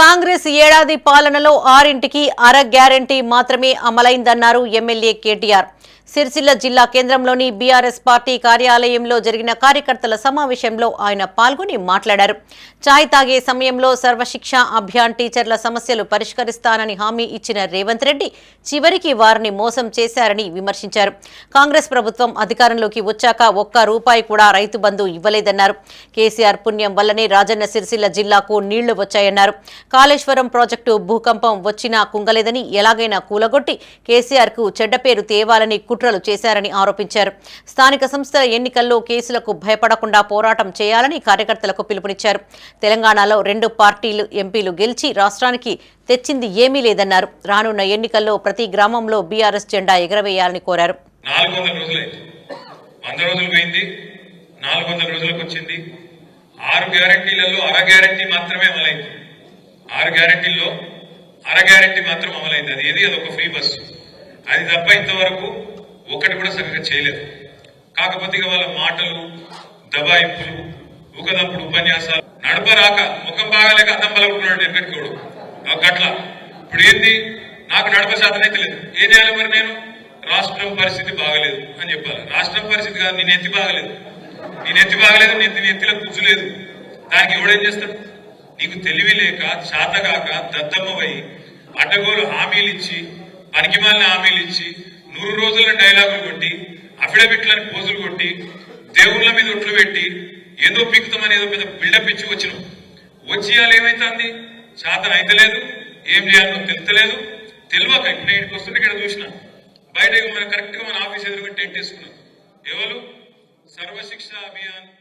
కాంగ్రెస్ ఏడాది పాలనలో ఆరింటికి అర గ్యారంటీ మాత్రమే అమలైందన్నారు ఎమ్మెల్యే కేటీఆర్. సిరిసిల్ల జిల్లా కేంద్రంలోని బీఆర్ఎస్ పార్టీ కార్యాలయంలో జరిగిన కార్యకర్తల సమావేశంలో ఆయన పాల్గొని మాట్లాడారు. చాయ్ తాగే సమయంలో సర్వశిక్ష అభియాన్ టీచర్ల సమస్యలు పరిష్కరిస్తానని హామీ ఇచ్చిన రేవంత్ రెడ్డి చివరికి వారిని మోసం చేశారని విమర్శించారు. కాంగ్రెస్ ప్రభుత్వం అధికారంలోకి వచ్చాక ఒక్క రూపాయి కూడా రైతు బంధు ఇవ్వలేదన్నారు. కేసీఆర్ పుణ్యం వల్లనే రాజన్న సిరిసిల్ల జిల్లాకు నీళ్ళు వచ్చాయన్నారు. కాళేశ్వరం ప్రాజెక్టు భూకంపం వచ్చినా కుంగలేదని ఎలాగైనా కూలగొట్టి కేసీఆర్కు చెడ్డ పేరు తేవాలని కుట్రలు చేశారని ఆరోపించారు. స్థానిక సంస్థల ఎన్నికల్లో కేసులకు భయపడకుండా పోరాటం చేయాలని కార్యకర్తలకు పిలుపునిచ్చారు. తెలంగాణలో రెండు పార్టీలు ఎంపీలు గెలిచి రాష్ట్రానికి తెచ్చింది ఏమీ లేదన్నారు. రానున్న ఎన్నికల్లో ప్రతి గ్రామంలో బీఆర్ఎస్ జెండా ఎగరవేయాలని కోరారు. నాలుగు వందల రోజులకు వచ్చింది. ఆరు గ్యారంటీలలో అర గ్యారంటీ మాత్రమే అమలైంది. ఆరు గ్యారంటీల్లో అర గ్యారంటీ మాత్రం అమలైంది. అది ఏది? అది ఒక ఫ్రీ బస్సు. అది తప్ప ఇంతవరకు ఒకటి కూడా సరిగ్గా చేయలేదు. కాకపోతే ఇక వాళ్ళ మాటలు దబాయింపులు ఊకదప్పుడు ఉపన్యాసాలు నడపరాక ముఖం బాగాలేక అద్దం పలుకున్నాడు ఎక్కడికోడు గట్ల ఇప్పుడు ఏంది? నాకు నడప శాతం అయితే లేదు ఏం చేయాలి మరి నేను? రాష్ట్రం పరిస్థితి బాగలేదు అని చెప్పాలి. రాష్ట్రం పరిస్థితి కాదు నేను ఎత్తి బాగలేదు. నేను ఎత్తి బాగలేదు నేను ఎత్తిలో కూర్చోలేదు దానికి ఎవడేం చేస్తాడు? నీకు తెలివి లేక శాతగాక దద్దమ్మవై అడ్డగోలు హామీలు ఇచ్చి పనికిమాలిన హామీలు ఇచ్చి నూరు రోజుల డైలాగులు కొట్టి అఫిడవిట్లని పోజులు కొట్టి దేవుళ్ళ మీద ఒట్లు పెట్టి ఏదో పీకుతామని ఏదో పెద్ద బిల్డప్ ఇచ్చి వచ్చినాం. వచ్చి ఇవాళ ఏమైతుంది? శాతం అయితలేదు ఏం చేయాలో తెలుతలేదు. తెలియక ఇప్పుడు నేను ఇక్కడికి వస్తుంటే ఇక్కడ చూసిన. బయట మన కరెక్ట్గా మన ఆఫీస్ ఎదురుగా టెంట్ వేసుకున్నాం. ఎవరు? సర్వశిక్ష అభియాన్